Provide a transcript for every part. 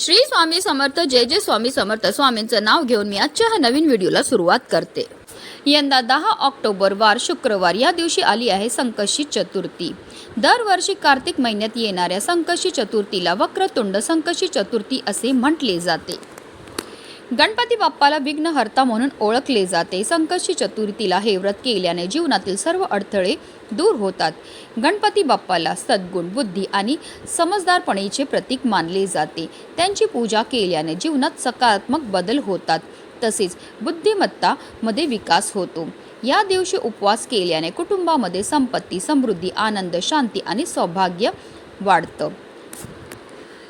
श्री स्वामी समर्थ जय जय स्वामी समर्थ. स्वामींचं नाव घेऊन मी आजच्या ह्या नवीन व्हिडिओला सुरुवात करते. यंदा दहा ऑक्टोबर वार शुक्रवार. या दिवशी आली आहे संकष्टी चतुर्थी. दरवर्षी कार्तिक महिन्यात येणाऱ्या संकष्टी चतुर्थीला वक्रतुंड संकष्टी चतुर्थी असे म्हटले जाते. गणपती बाप्पाला विघ्नहर्ता म्हणून ओळखले जाते. संकष्टी चतुर्थीला हे व्रत केल्याने जीवनातील सर्व अडथळे दूर होतात. गणपती बाप्पाला सद्गुण बुद्धी आणि समजदारपणेचे प्रतीक मानले जाते. त्यांची पूजा केल्याने जीवनात सकारात्मक बदल होतात. तसेच बुद्धिमत्तामध्ये विकास होतो. या दिवशी उपवास केल्याने कुटुंबामध्ये संपत्ती समृद्धी आनंद शांती आणि सौभाग्य वाढतं.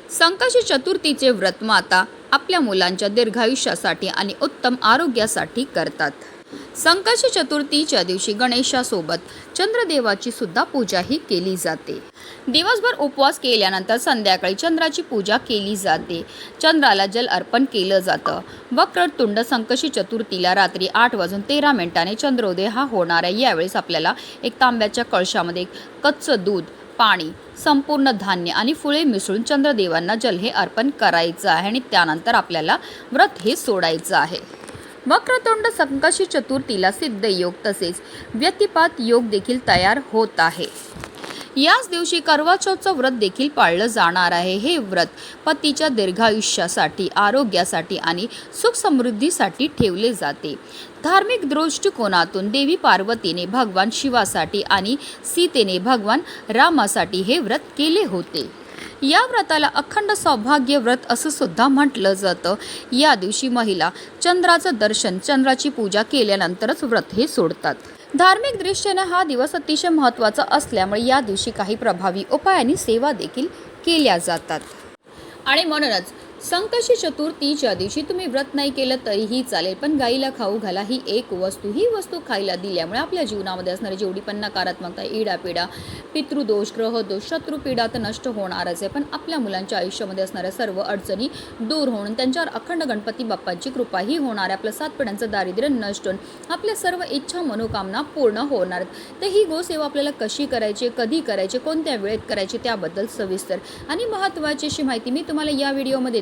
संकष्टी चतुर्थीचे व्रत माता आपल्या मुलांच्या दीर्घायुष्यासाठी आणि उत्तम आरोग्यासाठी करतात. संकष्टी चतुर्थीच्या दिवशी गणेशासोबत चंद्रदेवाची सुद्धा पूजाही केली जाते. दिवसभर उपवास केल्यानंतर संध्याकाळी चंद्राची पूजा केली जाते. चंद्राला जल अर्पण केलं जातं. वक्रतुंड संकशी चतुर्थीला रात्री आठ वाजून तेरा मिनिटांनी चंद्रोदय हा होणार आहे. यावेळेस आपल्याला एक तांब्याच्या कळशामध्ये कच्चं दूध पाणी संपूर्ण धान्य आणि फुले मिसळून चंद्रदेवांना जल हे अर्पण करायचं आहे आणि त्यानंतर आपल्याला व्रत हे सोडायचं आहे. वक्रतोंड संकशी चतुर्थीला सिद्ध योग तसेच व्यतिपात योग देखील तयार होत आहे. याच दिवशी करवाचौथचं व्रत देखील पाळलं जाणार आहे. हे व्रत पतीच्या दीर्घायुष्यासाठी आरोग्यासाठी आणि सुख समृद्धीसाठी ठेवले जाते. धार्मिक दृष्टिकोनातून देवी पार्वतीने भगवान शिवासाठी आणि सीतेने भगवान रामासाठी हे व्रत केले होते. या व्रताला अखंड सौभाग्य व्रत असं सुद्धा म्हटलं जातं. या दिवशी महिला चंद्राचं दर्शन चंद्राची पूजा केल्यानंतरच व्रत हे सोडतात. धार्मिक दृष्टीने हा दिवस अतिशय महत्त्वाचा असल्यामुळे या दिवशी काही प्रभावी उपायांनी सेवा देखील केल्या जातात. आणि म्हणूनच संकष्टी चतुर्थीच्या दिवशी तुम्ही व्रत नाही केलं तरीही चालेल पण गाईला खाऊ घाला ही एक वस्तू. ही वस्तू खायला दिल्यामुळे आपल्या जीवनामध्ये असणारी जेवढी पण नकारात्मकता इडापिडा पितृदोष ग्रहदोष शत्रुपीडा तर नष्ट होणारच आहे. पण आपल्या मुलांच्या आयुष्यामध्ये असणाऱ्या सर्व अडचणी दूर होऊन त्यांच्यावर अखंड गणपती बाप्पांची कृपाही होणार आहे. आपलं सात पिढ्यांचं दारिद्र्य नष्ट होऊन आपल्या सर्व इच्छा मनोकामना पूर्ण होणार तर ही गोसेवा आपल्याला कशी करायची कधी करायची कोणत्या वेळेत करायची त्याबद्दल सविस्तर आणि महत्त्वाची अशी माहिती मी तुम्हाला या व्हिडिओमध्ये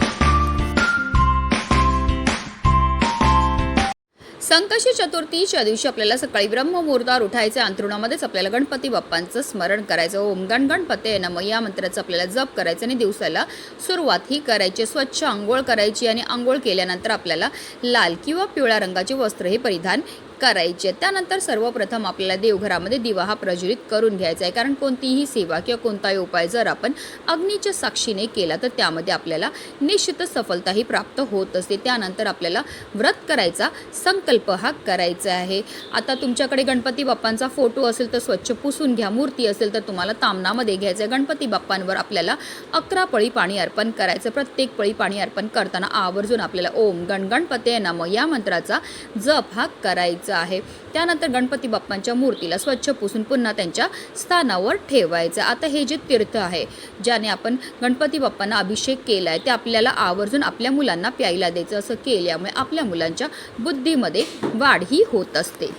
संकष्टी चतुर्थीच्या दिवशी आपल्याला सकाळी ब्रह्ममुहूर्तावर उठायचं अंथरुणामध्येच आपल्याला गणपती बाप्पांचं स्मरण करायचं ओम गण गणपते नम या मंत्राचं आपल्याला जप करायचं आणि दिवसाला सुरुवात ही करायची स्वच्छ आंघोळ करायची आणि आंघोळ केल्यानंतर आपल्याला लाल किंवा पिवळ्या रंगाचे वस्त्र हे परिधान करायचे त्यानंतर सर्वप्रथम आपल्याला देवघरामध्ये दिवा हा प्रज्वलित करून घ्यायचा आहे. कारण कोणतीही सेवा किंवा कोणताही उपाय जर आपण अग्नीच्या साक्षीने केला तर त्यामध्ये आपल्याला निश्चितच सफलताही प्राप्त होत असते. त्यानंतर आपल्याला व्रत करायचा संकल्प हा करायचा आहे. आता तुमच्याकडे गणपती बाप्पांचा फोटो असेल तर स्वच्छ पुसून घ्या. मूर्ती असेल तर तुम्हाला तामनामध्ये घ्यायचं आहे. गणपती बाप्पांवर आपल्याला अकरा पळी पाणी अर्पण करायचं प्रत्येक पळी पाणी अर्पण करताना आवर्जून आपल्याला ओम गण गणपते नम या मंत्राचा जप हा करायचा आहे. त्यानंतर गणपती बाप्पांच्या मूर्तीला स्वच्छ पुसून पुन्हा त्यांच्या स्थानावर ठेवायचं. आता हे जे तीर्थ आहे ज्याने आपण गणपती बाप्पांना अभिषेक केला आहे ते आपल्याला आवर्जून आपल्या मुलांना प्यायला द्यायचं. असं केल्यामुळे आपल्या मुलांच्या बुद्धीमध्ये वाढ ही होत असते.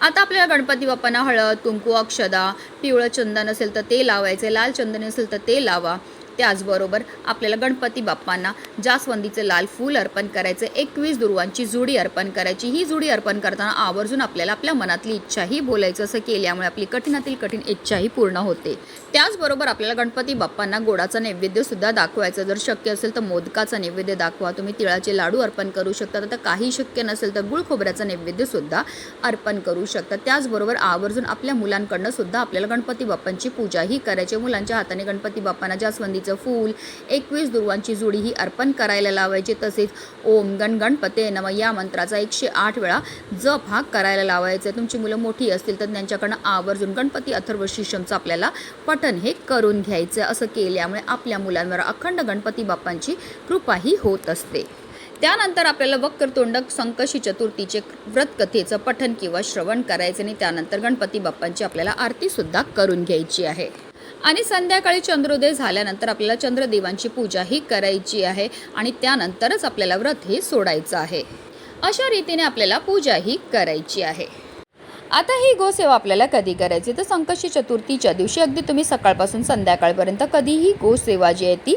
आता आपल्याला गणपती बाप्पांना हळद कुंकू अक्षदा पिवळं चंदन असेल तर ते लावायचे लाल चंदन असेल तर ते लावा. त्याचबरोबर आपल्याला गणपती बाप्पांना जास्वंदीचं लाल फूल अर्पण करायचं एकवीस दुर्वांची जुडी अर्पण करायची ही जुडी अर्पण करताना आवर्जून आपल्याला आपल्या मनातली इच्छाही बोलायचं असं केल्यामुळे आपली कठीणातील कठीण इच्छाही पूर्ण होते. त्याचबरोबर आपल्याला गणपती बाप्पांना गोडाचा नैवेद्यसुद्धा दाखवायचा दाखवायचं. जर शक्य असेल तर मोदकाचा नैवेद्य दाखवा. तुम्ही तिळाचे लाडू अर्पण करू शकता. तर काही शक्य नसेल तर गुळ खोबऱ्याचा नैवेद्यसुद्धा अर्पण करू शकता. त्याचबरोबर आवर्जून आपल्या मुलांकडनं सुद्धा आपल्याला गणपती बाप्पांची पूजाही करायची मुलांच्या हाताने गणपती बाप्पांना जास्वंदीचं फूल एकवीस दुर्वांची जुडी ही अर्पण करायला लावायची. तसेच ओम गण गणपते नम या मंत्राचा एकशे आठ वेळा जप हा करायला लावायचा तुमची मुलं मोठी असतील तर त्यांच्याकडनं आवर्जून गणपती अथर्व शिशमचा आपल्याला पठन हे करून घ्यायचं असं केल्यामुळे आपल्या मुलांवर अखंड गणपती बाप्पांची कृपाही होत असते. त्यानंतर आपल्याला वक्रतोंडक संकशी चतुर्थीचे व्रतकथेचं पठन किंवा श्रवण करायचं आणि त्यानंतर गणपती बाप्पांची आपल्याला आरतीसुद्धा करून घ्यायची आहे. आणि संध्याकाळी चंद्रोदय झाल्यानंतर आपल्याला चंद्रदेवांची पूजा ही करायची आहे आणि त्यानंतरच आपल्याला व्रत हे सोडायचं आहे. अशा रीतीने आपल्याला पूजा ही करायची आहे. आता ही गोसेवा आपल्याला कधी करायची? तर संकष्टी चतुर्थीच्या दिवशी अगदी तुम्ही सकाळपासून संध्याकाळपर्यंत कधीही गोसेवा जी आहे ती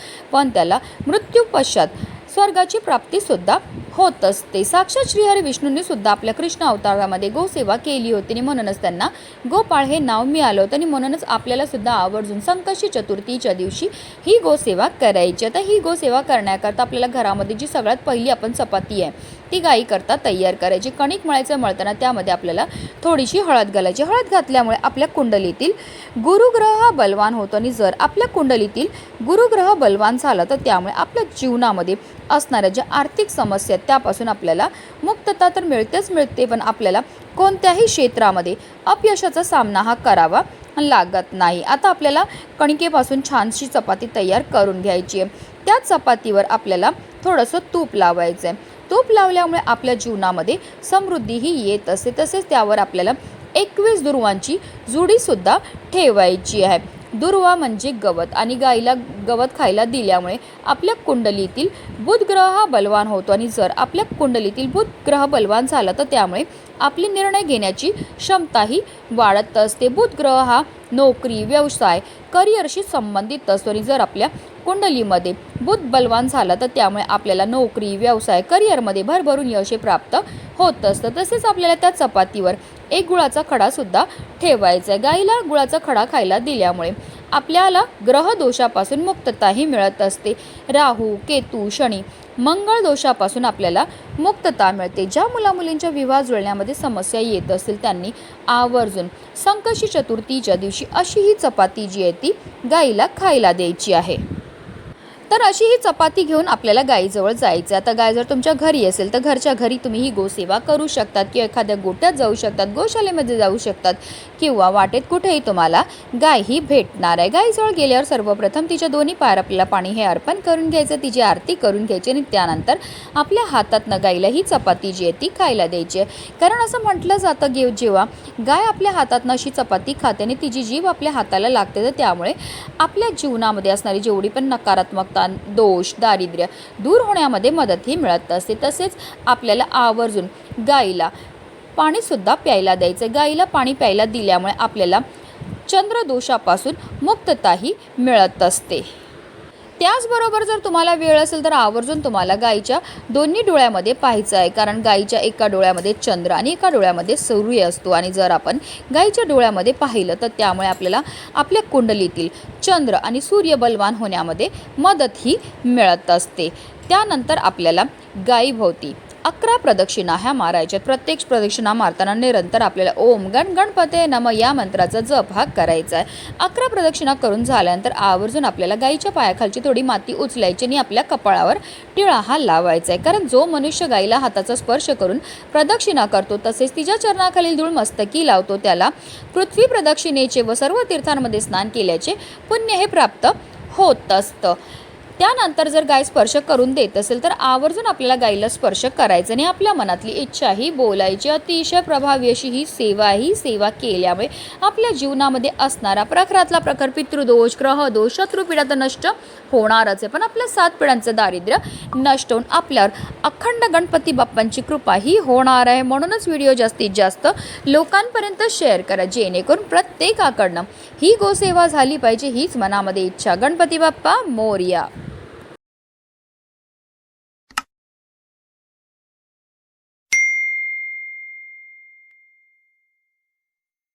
पण त्याला मृत्यूपश्चात स्वर्गाची प्राप्तीसुद्धा होत असते. साक्षात श्रीहरी विष्णूंनी सुद्धा आपल्या कृष्ण अवतारामध्ये गोसेवा केली होती. आणि म्हणूनच त्यांना गोपाळ हे नाव मिळालं होतं. आणि म्हणूनच आपल्याला सुद्धा आवर्जून संकष्टी चतुर्थीच्या दिवशी ही गोसेवा करायची. आता ही गोसेवा करण्याकरता आपल्याला घरामध्ये जी सगळ्यात पहिली आपण चपाती आहे ती गाई करता तयार करायची. कणिक मळायचं मळताना त्यामध्ये आपल्याला थोडीशी हळद घालायची. हळद घातल्यामुळे आपल्या कुंडलीतील गुरुग्रह हा बलवान होतो आणि जर आपल्या कुंडलीतील गुरुग्रह बलवान झाला तर त्यामुळे आपल्या जीवनामध्ये असणाऱ्या ज्या आर्थिक समस्या आहेत त्यापासून आपल्याला मुक्तता तर मिळतेच मिळते पण आपल्याला कोणत्याही क्षेत्रामध्ये अपयशाचा सामना हा करावा लागत नाही. आता आपल्याला कणिकेपासून छानशी चपाती तयार करून घ्यायची आहे. त्या चपातीवर आपल्याला थोडंसं तूप लावायचं आहे तूप लावल्यामुळे आपल्या जीवनामध्ये समृद्धीही येत असते तसेच त्यावर आपल्याला एकवीस दुर्वांची जुडीसुद्धा ठेवायची आहे. दुर्वा म्हणजे गवत आणि गाईला गवत खायला दिल्यामुळे आपल्या कुंडलीतील बुध ग्रह हा बलवान होतो आणि जर आपल्या कुंडलीतील बुध ग्रह बलवान झाला तर त्यामुळे आपली निर्णय घेण्याची क्षमताही वाढत असते. बुध ग्रह हा नोकरी व्यवसाय करिअरशी संबंधित असतो आणि जर आपल्या कुंडलीमध्ये बुध बलवान झाला तर त्यामुळे आपल्याला नोकरी व्यवसाय करिअरमध्ये भरभरून यश प्राप्त होत असतं. तसेच आपल्याला त्या चपातीवर एक गुळाचा खडासुद्धा ठेवायचा आहे. गाईला गुळाचा खडा खायला दिल्यामुळे आपल्याला ग्रहदोषापासून मुक्तताही मिळत असते. राहू केतू शनी मंगळ दोषापासून आपल्याला मुक्तता मिळते. ज्या मुलामुलींच्या विवाह जुळण्यामध्ये समस्या येत असतील त्यांनी आवर्जून संकशी चतुर्थीच्या दिवशी अशी ही चपाती जी आहे ती गाईला खायला द्यायची आहे. तर अशी ही चपाती घेऊन आपल्याला गाईजवळ जायचं आता गाय जर तुमच्या घरी असेल तर घरच्या घरी तुम्ही ही गोसेवा करू शकतात किंवा एखाद्या गोट्यात जाऊ शकतात गोशालेमध्ये जाऊ शकतात किंवा वाटेत कुठेही तुम्हाला गाय ही भेटणार आहे. गाईजवळ गेल्यावर सर्वप्रथम तिच्या दोन्ही पायर आपल्याला पाणी हे अर्पण करून घ्यायचं तिची आरती करून घ्यायची आणि त्यानंतर आपल्या हातातनं गाईला ही चपाती जी आहे ती खायला द्यायची आहे. कारण असं म्हटलं जातं घेऊ जेव्हा गाय आपल्या हातातनं अशी चपाती खाते आणि तिची जीव आपल्या हाताला लागते तर त्यामुळे आपल्या जीवनामध्ये असणारी जेवढी पण नकारात्मकता दोष दारिद्र्य दूर होण्यामध्ये मदतही मिळत असते. तसेच आपल्याला आवर्जून गाईला पाणीसुद्धा प्यायला द्यायचं. गाईला पाणी प्यायला दिल्यामुळे आपल्याला चंद्रदोषापासून मुक्तताही मिळत असते. त्याचबरोबर जर तुम्हाला वेळ असेल तर आवर्जून तुम्हाला गाईच्या दोन्ही डोळ्यामध्ये पाहायचं आहे. कारण गाईच्या एका डोळ्यामध्ये चंद्र आणि एका डोळ्यामध्ये सूर्य असतो. आणि जर आपण गाईच्या डोळ्यामध्ये पाहिलं तर त्यामुळे आपल्याला आपल्या कुंडलीतील चंद्र आणि सूर्य बलवान होण्यामध्ये मदतही मिळत असते. त्यानंतर आपल्याला गायीभोवती अकरा प्रदक्षिणा ह्या मारायच्या. प्रत्येक प्रदक्षिणा मारताना निरंतर आपल्याला ओम गण गणपते नम या मंत्राचा जप हा करायचा आहे. अकरा प्रदक्षिणा करून झाल्यानंतर आवर्जून आपल्याला गाईच्या पायाखालची थोडी माती उचलायची आणि आपल्या कपाळावर टिळा हा लावायचा आहे. कारण जो मनुष्य गाईला हाताचा स्पर्श करून प्रदक्षिणा करतो तसेच तिच्या चरणाखालील धूळ मस्तकी लावतो त्याला पृथ्वी प्रदक्षिणेचे व सर्व तीर्थांमध्ये स्नान केल्याचे पुण्य हे प्राप्त होत असतं. त्यानंतर जर गाय स्पर्श करून देत असेल तर आवर्जून आपल्याला गायीला स्पर्श करायचं आणि आपल्या मनातली इच्छा ही बोलायची. अतिशय प्रभावी अशी ही सेवा ही सेवा केल्यामुळे आपल्या जीवनामध्ये असणारा प्रखरातला प्रखर पितृदोष ग्रहदोष शत्रुपिढा तर नष्ट होणारच आहे. पण आपल्या सात पिढ्यांचं दारिद्र्य नष्ट होऊन आपल्यावर अखंड गणपती बाप्पांची कृपा ही होणार आहे. म्हणूनच व्हिडिओ जास्तीत जास्त लोकांपर्यंत शेअर करा. जेणेकरून प्रत्येकाकडनं ही गोसेवा झाली पाहिजे. हीच मनामध्ये इच्छा. गणपती बाप्पा मोर्या!